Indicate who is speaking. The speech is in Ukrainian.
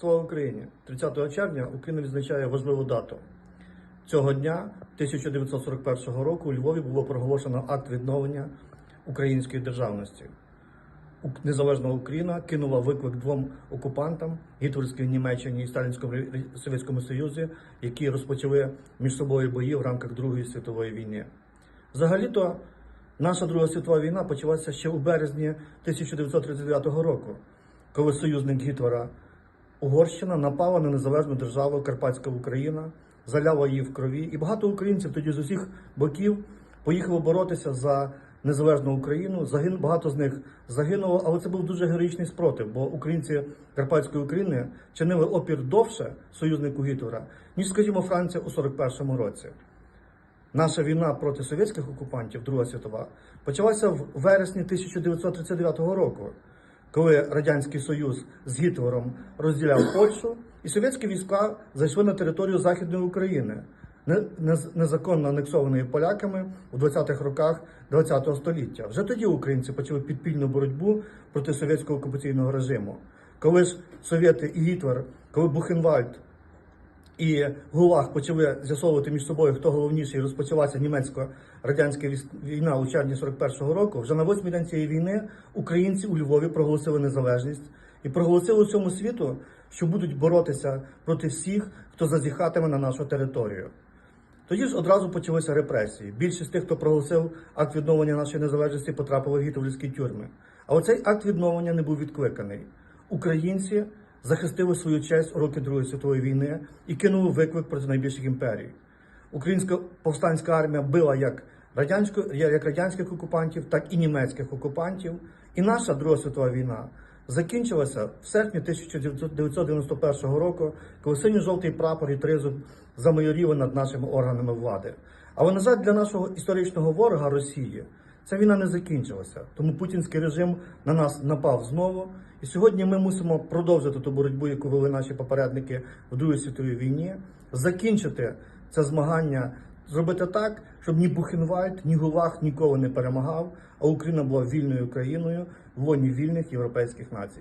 Speaker 1: Слава Україні! 30 червня Україна відзначає важливу дату. Цього дня, 1941 року, у Львові було проголошено акт відновлення української державності. Незалежна Україна кинула виклик двом окупантам гітлерській Німеччині і Сталінському Совєтському Союзі, які розпочали між собою бої в рамках Другої світової війни. Взагалі-то наша Друга світова війна почалася ще у березні 1939 року, коли союзник Гітлера Угорщина напала на незалежну державу Карпатська Україна, заляла її в крові, і багато українців тоді з усіх боків поїхало боротися за незалежну Україну. Загин багато з них загинуло, але це був дуже героїчний спротив, бо українці Карпатської України чинили опір довше союзнику Гітлера, ніж, скажімо, Франція у 41-му році. Наша війна проти совєтських окупантів, Друга світова, почалася в вересні 1939 року, коли Радянський Союз з Гітлером розділяв Польщу, і совєтські війська зайшли на територію Західної України, незаконно анексованої поляками у 20-х роках ХХ століття. Вже тоді українці почали підпільну боротьбу проти совєтського окупаційного режиму. Коли ж совєти і Гітлер, коли Бухенвальд і Гулаг почали з'ясовувати між собою, хто головніший, розпочалася німецько-радянська війна у червні 41-го року. Вже на восьмий день цієї війни українці у Львові проголосили незалежність і проголосили усьому світу, що будуть боротися проти всіх, хто зазіхатиме на нашу територію. Тоді ж одразу почалися репресії. Більшість тих, хто проголосив акт відновлення нашої незалежності, потрапили в гітлерівські тюрми. Але цей акт відновлення не був відкликаний. Українці захистили свою честь у роки Другої світової війни і кинули виклик проти найбільших імперій. Українська повстанська армія била як радянську, як радянських окупантів, так і німецьких окупантів. І наша Друга світова війна закінчилася в серпні 1991 року, коли синьо-жовтий прапор і тризуб замайоріли над нашими органами влади. Але, на жаль, для нашого історичного ворога Росії ця війна не закінчилася. Тому путінський режим на нас напав знову. І сьогодні ми мусимо продовжити ту боротьбу, яку вели наші попередники в Другій світовій війні, закінчити це змагання, зробити так, щоб ні Бухенвальд, ні Гулах ніколи не перемагав, а Україна була вільною країною в лоні вільних європейських націй.